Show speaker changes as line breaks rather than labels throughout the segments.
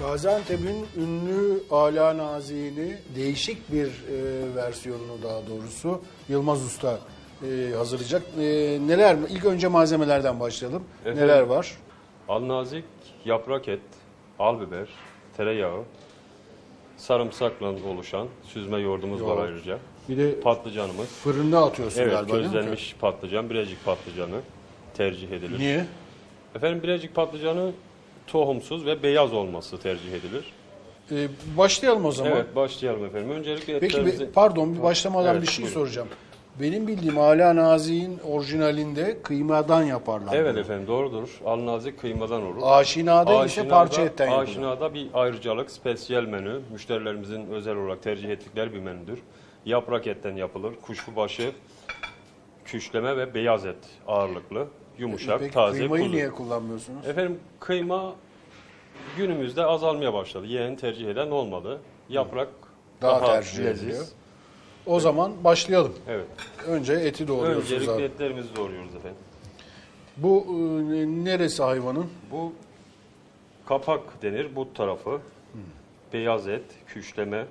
Gaziantep'in ünlü ala naziğini değişik bir e, versiyonunu daha doğrusu Yılmaz Usta e, hazırlayacak. E, neler? İlk önce malzemelerden başlayalım.
Efendim?
Neler var?
Alnazik, yaprak et, al biber, tereyağı, sarımsakla oluşan süzme yoğurdumuz var
Yoğurt.
ayrıca.
Bir de
Patlıcanımız.
fırında atıyorsun
Evet,
galiba mi?
közlenmiş patlıcan, birecik patlıcanı tercih edilir.
Niye?
Efendim birecik patlıcanı tohumsuz ve beyaz olması tercih edilir.
E, başlayalım o zaman.
Evet, başlayalım efendim. Öncelikle
Peki
etlerimizi...
bir- pardon bir başlamadan
Evet,
bir şey
buyurun.
soracağım. Benim bildiğim ala naziğin orijinalinde kıymadan yaparlar.
Evet
bunu.
efendim doğrudur. Alnazik kıymadan olur.
Aşinada ise
Aşinada-
parça etten yapılır.
Aşinada bir ayrıcalık, spesiyel menü. Müşterilerimizin özel olarak tercih ettikleri bir menüdür. Yaprak etten yapılır. Kuşku başı, küşleme ve beyaz et ağırlıklı. Yumuşak,
Peki
taze,
kıymayı
kuzu.
niye kullanmıyorsunuz?
Efendim kıyma günümüzde azalmaya başladı. Yeğen tercih eden olmadı. Yaprak
Daha
daha,
tercih
leziz.
ediliyor. O zaman başlayalım.
Evet.
Önce eti doğruyorsunuz
Öncelikle
abi.
etlerimizi doğruyoruz efendim.
Bu e, neresi hayvanın?
Bu kapak denir bu tarafı. Beyaz et, küşleme.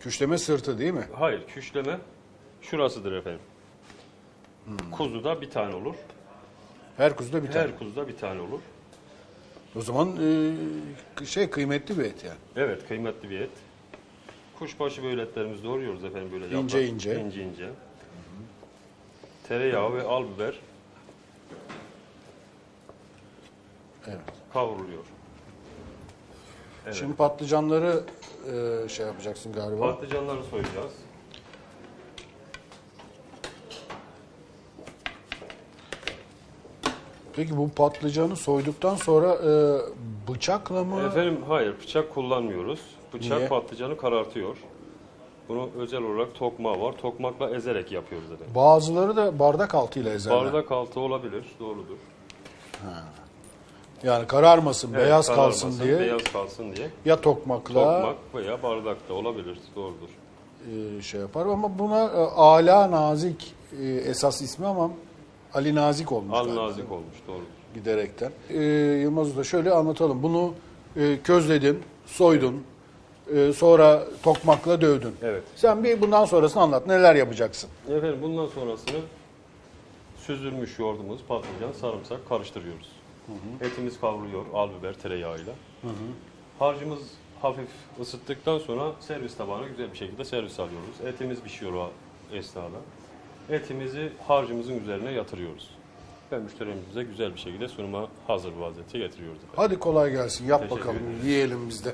Küşleme sırtı değil mi?
Hayır, küşleme şurasıdır efendim. Kuzuda bir tane olur.
Her kuzuda bir tane.
Her kuzuda bir tane olur.
O zaman e, şey kıymetli bir et yani.
Evet, kıymetli bir et. Kuşbaşı böyle etlerimizi doğruyoruz efendim böyle yaprak.
İnce ince.
İnce ince. Tereyağı ve al biber
Evet.
kavruluyor.
Şimdi patlıcanları e, şey yapacaksın galiba.
Patlıcanları soyacağız.
Peki bu patlıcanı soyduktan sonra e, bıçakla mı?
Efendim hayır bıçak kullanmıyoruz. Bıçak
Niye?
patlıcanı karartıyor. Bunu özel olarak tokmağı var. Tokmakla ezerek yapıyoruz efendim.
Bazıları da bardak altıyla ezerler.
Bardak altı olabilir, doğrudur.
Yani kararmasın,
Evet,
beyaz
kararmasın,
kalsın diye
Beyaz kalsın diye.
ya tokmakla
Tokmak veya bardakta olabilir, doğrudur.
e, şey yapar ama buna e, ala nazik e, esas ismi ama Ali Nazik olmuş.
Al
galiba.
nazik olmuş, doğrudur.
giderekten. Ee, Yılmaz Usta şöyle anlatalım. Bunu e, közledin, soydun, e, sonra tokmakla dövdün.
Evet.
Sen bir bundan sonrasını anlat. Neler yapacaksın?
Efendim bundan sonrasını süzülmüş yoğurdumuz, patlıcan, sarımsak karıştırıyoruz. Etimiz kavruluyor, al biber, tereyağıyla. Harcımız hafif ısıttıktan sonra servis tabağına güzel bir şekilde servis alıyoruz. Etimiz pişiyor o esnada. Etimizi harcımızın üzerine yatırıyoruz. Ve müşterimize güzel bir şekilde sunuma hazır vaziyete getiriyoruz. efendim.
Hadi kolay gelsin. Yap
Teşekkür
bakalım.
ederim.
Yiyelim biz de.